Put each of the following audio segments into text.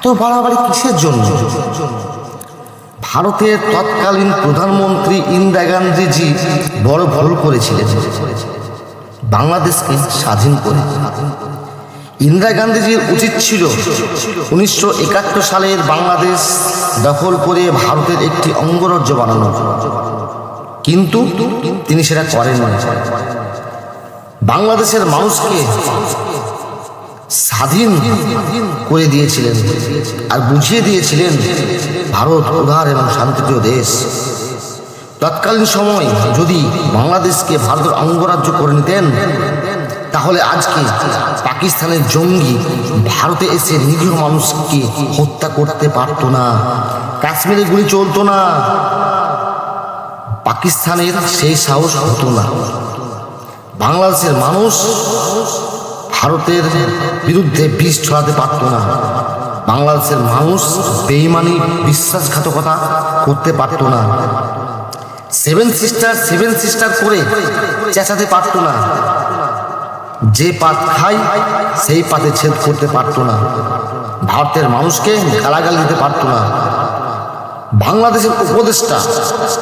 এত বাড়াবাড়ি কিসের জন্য? ভারতের তৎকালীন প্রধানমন্ত্রী ইন্দিরা গান্ধীজি বড় ভুল করেছিলেন। বাংলাদেশকে স্বাধীন করে। ইন্দিরা গান্ধীজির উচিত ছিল উনিশশো একাত্তর সালের বাংলাদেশ দখল করে ভারতের একটি অঙ্গরাজ্য বানানো। কিন্তু তিনি সেটা করেন বাংলাদেশের মানুষকে স্বাধীন করে দিয়েছিলেন আর বুঝিয়ে দিয়েছিলেন ভারত উদার এবং শান্তিপ্রিয় দেশ। তৎকালীন সময় যদি বাংলাদেশকে ভারতের অঙ্গরাজ্য করে নিতেন, তাহলে আজকে পাকিস্তানের জঙ্গি ভারতে এসে নিরীহ মানুষকে হত্যা করতে পারতো না কাশ্মীরে গুলি চলতো না, পাকিস্তানের সেই সাহস হতো না। বাংলাদেশের মানুষ ভারতের বিরুদ্ধে বিষ ছড়াতে পারতো না। বাংলাদেশের মানুষ বেইমানি, বিশ্বাসঘাতকতা করতে পারত না। সেভেন সিস্টার সেভেন সিস্টার করে চেঁচাতে পারত না। যে পাত খায়, সেই পাতে ছেদ করতে পারতো না। ভারতের মানুষকে গালাগালি দিতে পারতো না। বাংলাদেশের উপদেষ্টা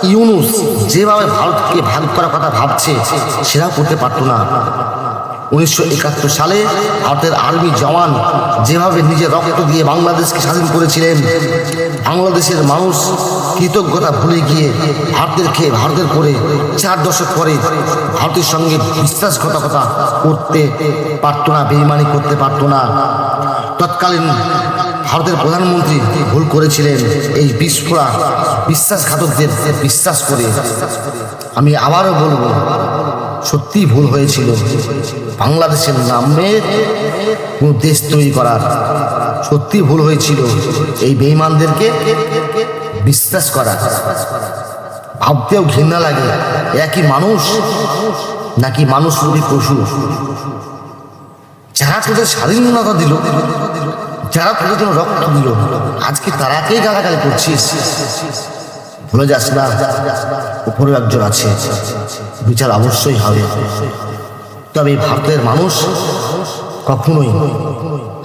ইউনুস যেভাবে ভারতকে ভাগ করার কথা ভাবছে সেটা করতে পারতো না। উনিশশো একাত্তর সালে ভারতের আর্মি জওয়ান যেভাবে নিজের রক্ত দিয়ে বাংলাদেশকে স্বাধীন করেছিলেন, বাংলাদেশের মানুষ কৃতজ্ঞতা ভুলে গিয়ে ভারতের খেয়ে ভারতের করে চার দশক পরে ভারতের সঙ্গে বিশ্বাসঘাতকতা করতে পারতো না, বেইমানি করতে পারতো না। তৎকালীন ভারতের প্রধানমন্ত্রী ভুল করেছিলেন, এই বিস্ফোরা বিশ্বাসঘাতকদের বিশ্বাস করে। আমি আবারও বলব সত্যি ভুল হয়েছিল। বাংলাদেশের নামে কোনো দেশ তৈরি করার সত্যি ভুল হয়েছিল। এই বেইমানদেরকে বিশ্বাস করা। ভাবতেও ঘৃণা লাগে, একই মানুষ নাকি মানুষ রূপী পশু? যারা তোদের স্বাধীনতা দিল, যারা তোদের জন্য রক্ত দিল, আজকে তারাকেই গালাগালি করছিস? ভুলে যাস না উপরে একজন আছে, বিচার অবশ্যই হবে। তবে ভারতের মানুষ কখনোই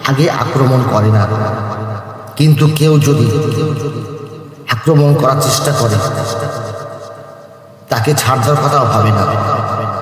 আগে আক্রমণ করে না। কিন্তু কেউ যদি আক্রমণ করার চেষ্টা করে, তাকে ছাড় দেওয়ার কথাও ভাবে না।